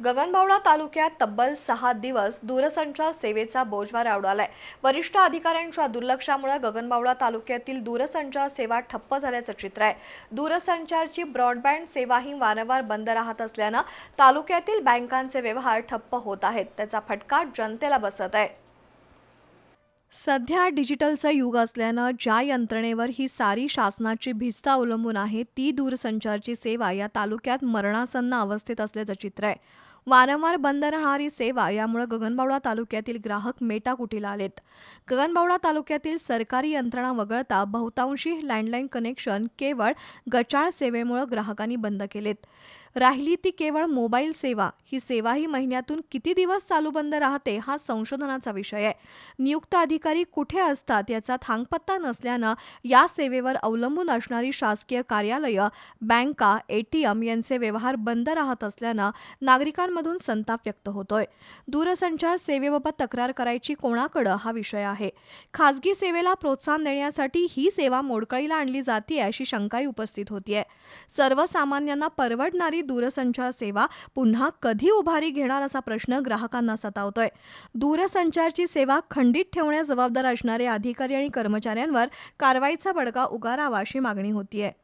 गगनबावडा तालुक्यात तब्बल सहा दिवस दूरसंचार सेवेचा बोजवारा उडालाय. वरिष्ठ अधिकाऱ्यांच्या दुर्लक्षामुळे गगनबावडा तालुक्यातील दूरसंचार सेवा ठप्प झाल्याचं चित्र आहे. दूरसंचारची ब्रॉडबँड सेवाही वारंवार बंद राहत असल्यानं तालुक्यातील बँकांचे व्यवहार ठप्प होत आहेत. त्याचा फटका जनतेला बसत आहे. सध्या डिजिटलचं युग असल्यानं ज्या यंत्रणेवर ही सारी शासनाची भिस्त अवलंबून आहे ती दूरसंचारची सेवा या तालुक्यात मरणासन्न अवस्थेत असल्याचं चित्र आहे. वारंवार बंद राहणारी सेवा यामुळे गगनबावडा तालुक्यातील ग्राहक मेटाकुटीला आलेत. गगनबावडा तालुक्यातील सरकारी यंत्रणा वगळता बहुतांशी लँडलाईन कनेक्शन केवळ गचाळ सेवेमुळे ग्राहकांनी बंद केलेत. राहिली ती केवळ मोबाईल सेवा ही सेवाही महिन्यातून किती दिवस चालू बंद राहते हा संशोधनाचा विषय आहे. नियुक्त अधिकारी कुठे असतात याचा थांगपत्ता नसल्यानं या सेवेवर अवलंबून असणारी शासकीय कार्यालयं बँका एटीएम यांचे व्यवहार बंद राहत असल्यानं नागरिकांमधून संताप व्यक्त होतोय. दूरसंचार सेवेबाबत तक्रार करायची कोणाकडं हा विषय आहे. खासगी सेवेला प्रोत्साहन देण्यासाठी ही सेवा मोडकळीला आणली जाते अशी शंकाही उपस्थित होतीये. सर्वसामान्यांना परवडणारी दूरसंचार सेवा पुन्हा कधी उभारी घेणार असा प्रश्न ग्राहकांना सतावतोय. दूरसंचारची सेवा खंडित ठेवण्यास जबाबदार असणारे अधिकारी आणि कर्मचाऱ्यांवर कारवाईचा बडगा उगारावा अशी मागणी होतीये.